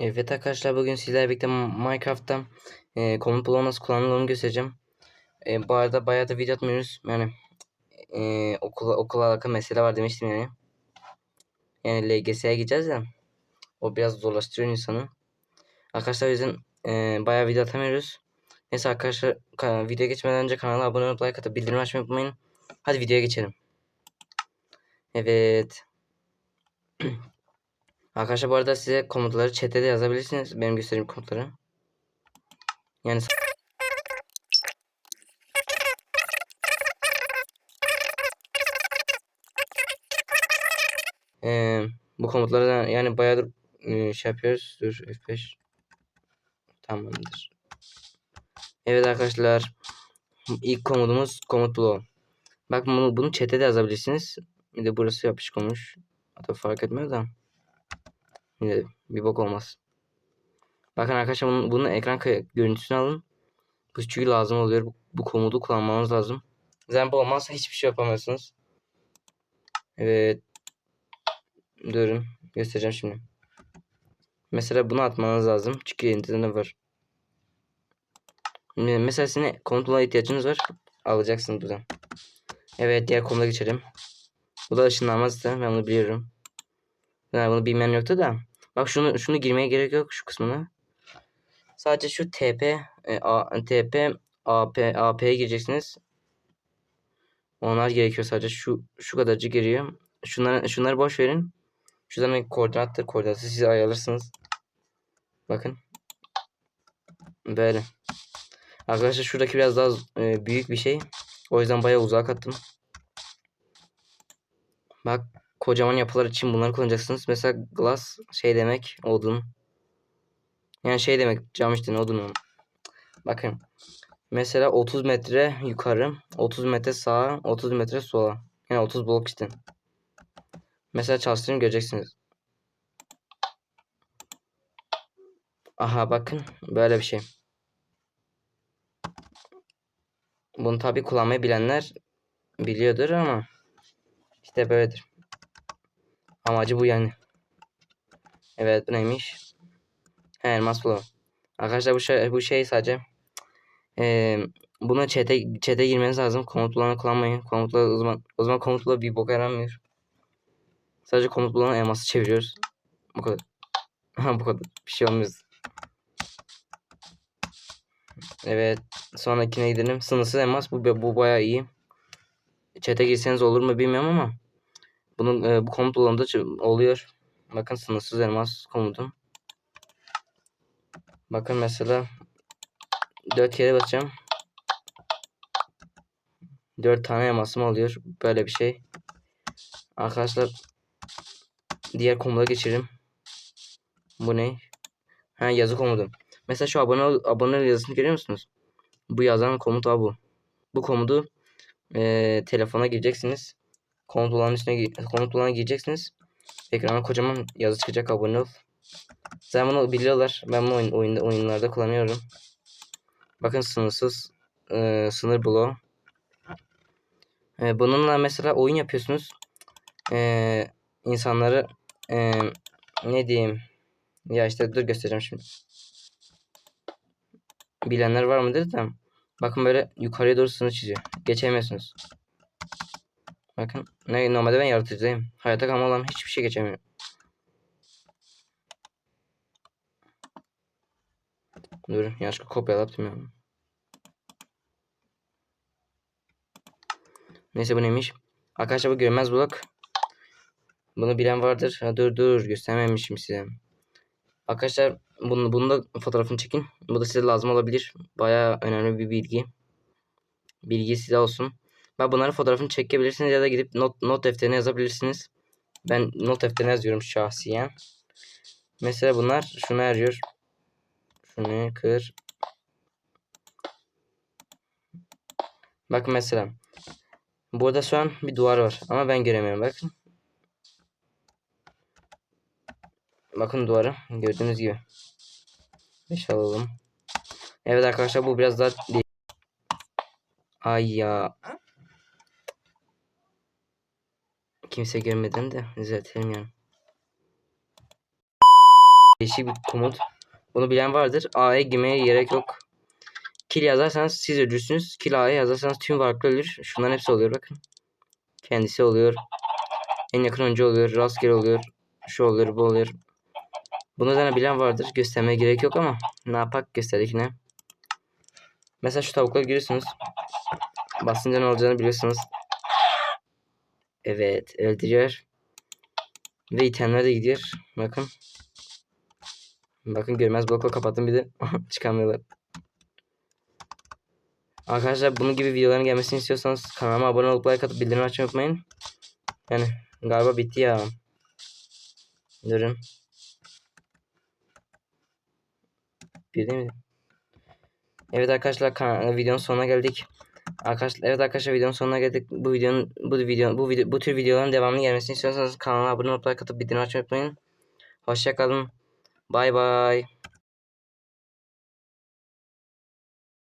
Evet arkadaşlar bugün sizlerle birlikte Minecraft'ta e, komut bloğu nasıl kullanıldığını göstereceğim. E, bu arada bayağı da video atmıyoruz. Yani e, okula, okula alakalı mesele var demiştim yani. Yani LGS'ye gideceğiz ya. O biraz zorlaştırıyor insanı. Arkadaşlar o yüzden e, bayağı video atamıyoruz. Neyse arkadaşlar ka- videoya geçmeden önce kanala abone olup like atıp bildirim açmayı unutmayın. Hadi videoya geçelim. Evet. Arkadaşlar bu arada size komutları chat'te de yazabilirsiniz. Benim göstereyim komutları. Yani Ee, bu komutları da yani bayağıdır şey yapıyoruz. Dur F5 tamamdır. Evet arkadaşlar ilk komutumuz komut bloğu. Bak bunu, bunu chat'e de yazabilirsiniz. Bir de burası yapışık olmuş. Hatta fark etmez ama. Yine bir bok olmaz. Bakın arkadaşlar bunun, bunun ekran görüntüsünü alın. Bu çünkü lazım oluyor. Bu, bu komutu kullanmanız lazım. Zaten bu olmazsa hiçbir şey yapamazsınız. Evet. Durun. Göstereceğim şimdi. Mesela bunu atmanız lazım. Çünkü ne var? Mesela sizin komutuna ihtiyacınız var. Alacaksınız buradan. Evet diğer konuda geçelim. Bu da ışınlanmaz da ben bunu biliyorum. Yani bunu bilmeyen yoktu da. Bak şunu şunu girmeye gerek yok şu kısmına. Sadece şu TP e, A, TP AP AP'ye gireceksiniz. Onlar gerekiyor sadece şu şu kadarcı giriyor. Şunları şunları boş verin. Şu zaman koordinattır. Koordinatı siz ayarlarsınız. Bakın. Böyle. Arkadaşlar şuradaki biraz daha e, büyük bir şey. O yüzden bayağı uzağa kattım. Bak kocaman yapılar için bunları kullanacaksınız. Mesela glass şey demek odun. Yani şey demek cam işte odun. Bakın. Mesela 30 metre yukarı, 30 metre sağa, 30 metre sola. Yani 30 blok işte. Mesela çalıştırayım göreceksiniz. Aha bakın böyle bir şey. Bunu tabi kullanmayı bilenler biliyordur ama işte böyledir. Amacı bu yani. Evet bu neymiş? He, elmas bloğu. Arkadaşlar bu şey, bu şey sadece ee, buna chat'e chat'e girmeniz lazım. Komutlarını kullanmayın. Komutlar o zaman o zaman komutlar bir boka yaramıyor. Sadece komut bulan elması çeviriyoruz. Bu kadar. bu kadar. Bir şey olmuyor. Evet. Sonrakine gidelim. Sınırsız elmas. Bu, bu bayağı iyi. Chat'e girseniz olur mu bilmiyorum ama bunun e, bu komut bulanında oluyor. Bakın sınırsız elmas komutum. Bakın mesela 4 kere basacağım. 4 tane elmasım oluyor. Böyle bir şey. Arkadaşlar diğer komuda geçelim. Bu ne? Ha yazı komutu. Mesela şu abone abone yazısını görüyor musunuz? Bu yazan komut abi bu. Bu komutu e, telefona gireceksiniz. Komut olan üstüne komut olan gireceksiniz. Ekrana kocaman yazı çıkacak abone ol. Zaten bunu biliyorlar. Ben bunu oyun, oyunda, oyunlarda kullanıyorum. Bakın sınırsız e, sınır bloğu. E, bununla mesela oyun yapıyorsunuz. E, insanları e, ne diyeyim ya işte dur göstereceğim şimdi. Bilenler var mı dedi bakın böyle yukarıya doğru sınır çiziyor. Geçemiyorsunuz. Bakın ne normalde ben yaratıcıyım. Hayata kalma olan hiçbir şey geçemiyorum. Dur yanlışlıkla kopyalattım ya. Neyse bu neymiş? Arkadaşlar bu görmez blok. Bunu bilen vardır. Ha, dur dur göstermemişim size. Arkadaşlar bunu, bunu da fotoğrafını çekin. Bu da size lazım olabilir. Baya önemli bir bilgi. Bilgi size olsun. Ben bunları fotoğrafını çekebilirsiniz ya da gidip not, not defterine yazabilirsiniz. Ben not defterine yazıyorum şahsiyen. Mesela bunlar şunu arıyor. Şunu kır. Bakın mesela. Burada şu an bir duvar var ama ben göremiyorum bakın. Bakın duvarı gördüğünüz gibi. 5 alalım. Evet arkadaşlar bu biraz daha Ay ya. Kimse görmeden de düzeltelim yani. Değişik bir komut. Bunu bilen vardır. A'ya girmeye gerek yok. Kill yazarsanız siz ölürsünüz. Kill A'ya yazarsanız tüm varlıklar ölür. Şunların hepsi oluyor bakın. Kendisi oluyor. En yakın oyuncu oluyor. Rastgele oluyor. Şu oluyor bu oluyor. Bunu zaten bilen vardır. Göstermeye gerek yok ama ne yapak gösterdik yine. Mesela şu tavuklara giriyorsunuz. Basınca ne olacağını biliyorsunuz. Evet öldürüyor. Ve itemler de gidiyor. Bakın. Bakın görmez blokla kapattım bir de çıkamıyorlar. Arkadaşlar bunun gibi videoların gelmesini istiyorsanız kanalıma abone olup like atıp bildirim açmayı unutmayın. Yani galiba bitti ya. Durun. Bir değil mi? Evet arkadaşlar videonun sonuna geldik. Arkadaşlar evet arkadaşlar videonun sonuna geldik. Bu videonun bu video bu video bu tür videoların devamlı gelmesini istiyorsanız kanala abone olup like atıp bildirim açmayı unutmayın. Hoşça kalın. Bay bay.